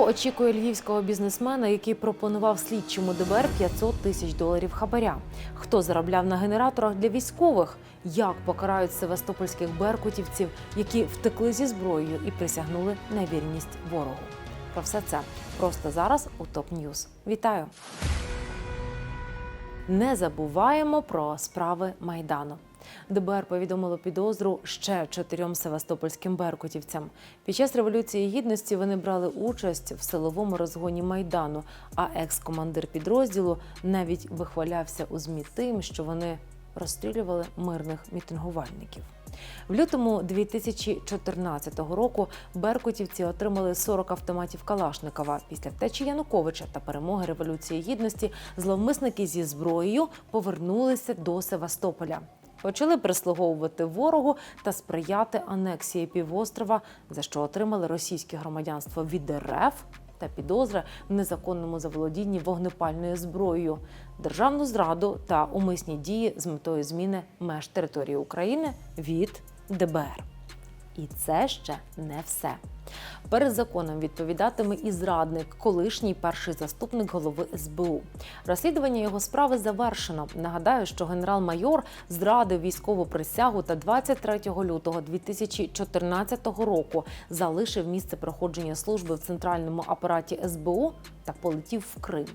Очікує львівського бізнесмена, який пропонував слідчому ДБР 500 тисяч доларів хабаря? Хто заробляв на генераторах для військових? Як покарають севастопольських беркутівців, які втекли зі зброєю і присягнули на вірність ворогу? Про все це просто зараз у ТОП Ньюз. Вітаю! Не забуваємо про справи майдану. ДБР повідомило підозру ще чотирьом севастопольським беркутівцям. Під час революції гідності вони брали участь в силовому розгоні майдану. А екс-командир підрозділу навіть вихвалявся у змі тим, що вони розстрілювали мирних мітингувальників. В лютому 2014 року беркутівці отримали 40 автоматів Калашникова. Після втечі Януковича та перемоги революції гідності зловмисники зі зброєю повернулися до Севастополя. Почали прислуговувати ворогу та сприяти анексії півострова, за що отримали російське громадянство від РФ та підозри в незаконному заволодінні вогнепальною зброєю, державну зраду та умисні дії з метою зміни меж території України від ДБР. І це ще не все. Перед законом відповідатиме і зрадник, колишній перший заступник голови СБУ. Розслідування його справи завершено. Нагадаю, що генерал-майор зрадив військову присягу та 23 лютого 2014 року залишив місце проходження служби в центральному апараті СБУ та полетів в Крим.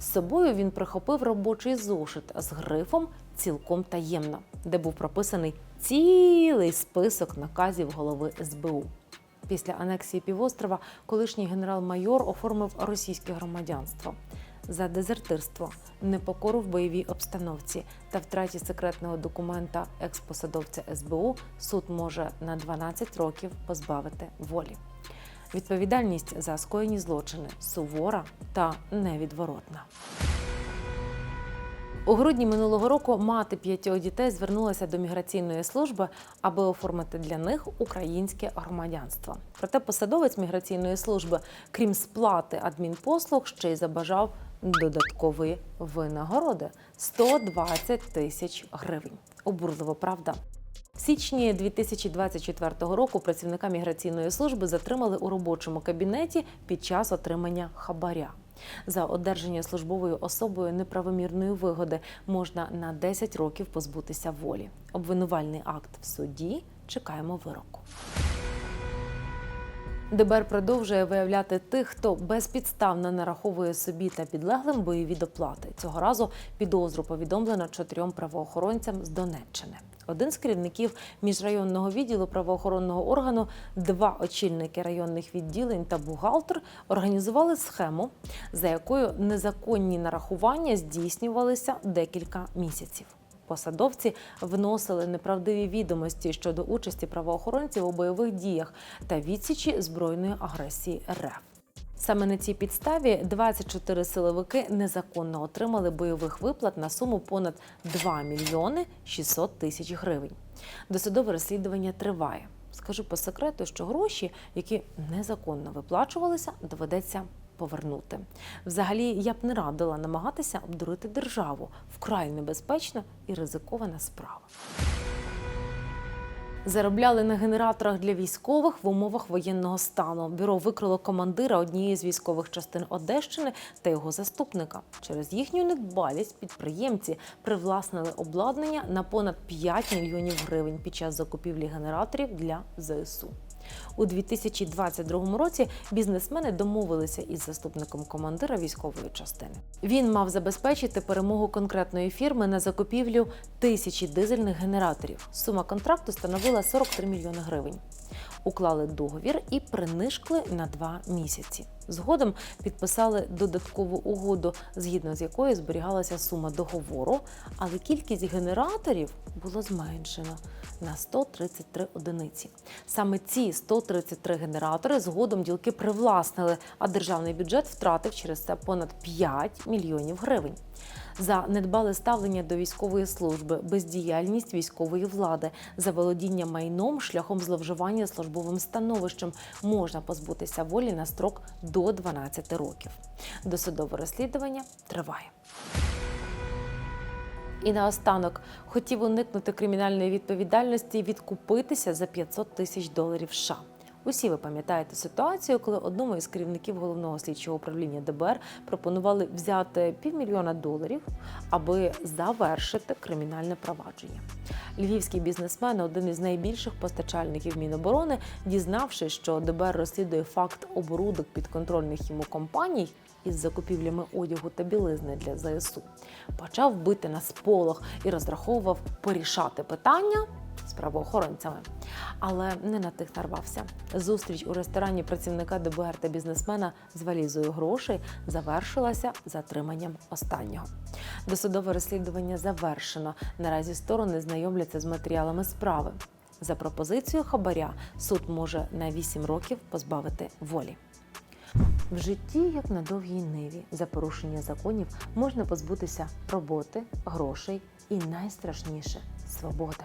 З собою він прихопив робочий зошит з грифом цілком таємно, де був прописаний цілий список наказів голови СБУ. Після анексії півострова колишній генерал-майор оформив російське громадянство за дезертирство, непокору в бойовій обстановці та втраті секретного документа експосадовця СБУ суд може на 12 років позбавити волі. Відповідальність за скоєні злочини сувора та невідворотна. У грудні минулого року мати п'ятьох дітей звернулася до міграційної служби, аби оформити для них українське громадянство. Проте посадовець міграційної служби, крім сплати адмінпослуг, ще й забажав додаткової винагороди 120 тисяч гривень. Обурливо, правда? В січні 2024 року працівника міграційної служби затримали у робочому кабінеті під час отримання хабаря. За одержання службовою особою неправомірної вигоди можна на 10 років позбутися волі. Обвинувальний акт в суді. Чекаємо вироку. ДБР продовжує виявляти тих, хто безпідставно нараховує собі та підлеглим бойові доплати. Цього разу підозру повідомлено чотирьом правоохоронцям з Донеччини. Один з керівників міжрайонного відділу правоохоронного органу, два очільники районних відділень та бухгалтер організували схему, за якою незаконні нарахування здійснювалися декілька місяців. Посадовці вносили неправдиві відомості щодо участі правоохоронців у бойових діях та відсічі збройної агресії РФ. Саме на цій підставі 24 силовики незаконно отримали бойових виплат на суму понад 2 мільйони 600 тисяч гривень. Досудове розслідування триває. Скажу по секрету, що гроші, які незаконно виплачувалися, доведеться повернути. Взагалі, я б не радила намагатися обдурити державу вкрай небезпечна і ризикована справа. Заробляли на генераторах для військових в умовах воєнного стану. Бюро викрило командира однієї з військових частин Одещини та його заступника. Через їхню недбалість підприємці привласнили обладнання на понад 5 мільйонів гривень під час закупівлі генераторів для ЗСУ. У 2022 році бізнесмени домовилися із заступником командира військової частини. Він мав забезпечити перемогу конкретної фірми на закупівлю тисячі дизельних генераторів. Сума контракту становила 43 мільйони гривень. Уклали договір і принишкли на два місяці. Згодом підписали додаткову угоду, згідно з якою зберігалася сума договору, але кількість генераторів було зменшено на 133 одиниці. Саме ці 133 генератори згодом ділки привласнили, а державний бюджет втратив через це понад 5 мільйонів гривень. За недбале ставлення до військової служби, бездіяльність військової влади, заволодіння майном шляхом зловживання службовим становищем можна позбутися волі на строк до 12 років. Досудове розслідування триває. І наостанок хотів уникнути кримінальної відповідальності і відкупитися за 500 тисяч доларів США. Усі ви пам'ятаєте ситуацію, коли одному із керівників головного слідчого управління ДБР пропонували взяти півмільйона доларів, аби завершити кримінальне провадження. Львівський бізнесмен, один із найбільших постачальників Міноборони, дізнавшись, що ДБР розслідує факт оборудок підконтрольних йому компаній із закупівлями одягу та білизни для ЗСУ, почав бити на сполох і розраховував порішати питання правоохоронцями. Але не на тих нарвався. Зустріч у ресторані працівника ДБР та бізнесмена з валізою грошей завершилася затриманням останнього. Досудове розслідування завершено. Наразі сторони знайомляться з матеріалами справи. За пропозицією хабаря суд може на 8 років позбавити волі. В житті, як на довгій ниві, за порушення законів можна позбутися роботи, грошей і найстрашніше свободи.